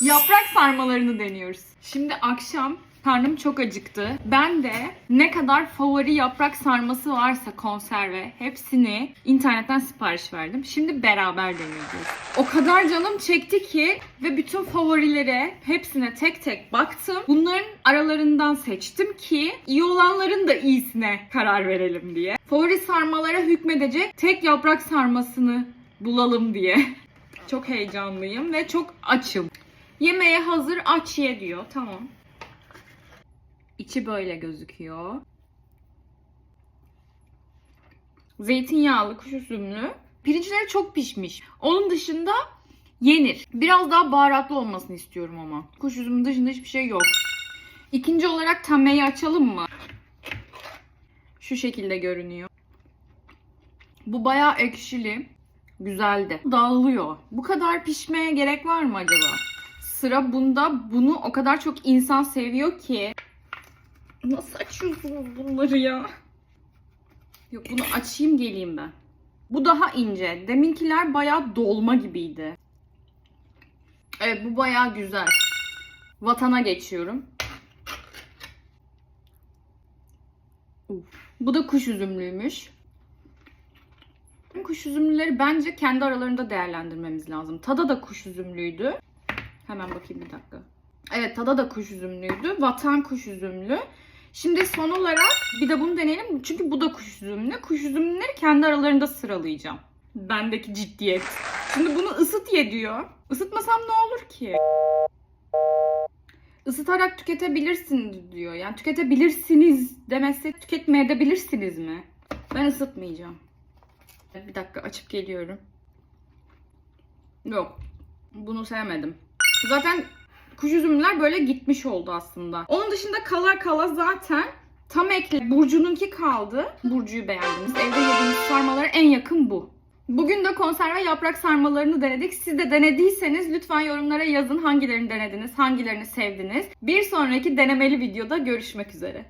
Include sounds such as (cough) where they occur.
Yaprak sarmalarını deniyoruz. Şimdi akşam karnım çok acıktı. Ben de ne kadar favori yaprak sarması varsa konserve hepsini internetten sipariş verdim. Şimdi beraber deniyoruz. O kadar canım çekti ki ve bütün favorilere hepsine tek tek baktım. Bunların aralarından seçtim ki iyi olanların da iyisine karar verelim diye. Favori sarmalara hükmedecek tek yaprak sarmasını bulalım diye. (laughs) Çok heyecanlıyım ve çok açım. Yemeğe hazır aç ye diyor. Tamam. İçi böyle gözüküyor. Zeytinyağlı, kuş üzümlü. Pirinçleri çok pişmiş. Onun dışında yenir. Biraz daha baharatlı olmasını istiyorum ama. Kuş üzümü dışında hiçbir şey yok. İkinci olarak tameyi açalım mı? Şu şekilde görünüyor. Bu bayağı ekşili. Güzeldi. Dağılıyor. Bu kadar pişmeye gerek var mı acaba? Sıra bunda. Bunu o kadar çok insan seviyor ki. Nasıl açıyorsunuz bunları ya? Yok bunu açayım geleyim ben. Bu daha ince. Deminkiler bayağı dolma gibiydi. Evet bu bayağı güzel. Vatana geçiyorum. Bu da kuş üzümlüymüş. Kuş üzümlüleri bence kendi aralarında değerlendirmemiz lazım. Tada da kuş üzümlüydü. Hemen bakayım bir dakika. Evet tada da kuş üzümlüydü. Vatan kuş üzümlü. Şimdi son olarak bir de bunu deneyelim. Çünkü bu da kuş üzümlü. Kuş üzümlüleri kendi aralarında sıralayacağım. Bendeki ciddiyet. Şimdi bunu ısıt ye diyor. Isıtmasam ne olur ki? Isıtarak tüketebilirsin diyor. Yani tüketebilirsiniz demezse tüketmeyebilirsiniz mi? Ben ısıtmayacağım. Bir dakika açıp geliyorum. Yok. Bunu sevmedim. Zaten kuş üzümler böyle gitmiş oldu aslında. Onun dışında kala kala zaten tam ekle Burcu'nunki kaldı. Burcu'yu beğendiniz. Evde yediğimiz sarmalara en yakın bu. Bugün de konserve yaprak sarmalarını denedik. Siz de denediyseniz lütfen yorumlara yazın hangilerini denediniz, hangilerini sevdiniz. Bir sonraki denemeli videoda görüşmek üzere.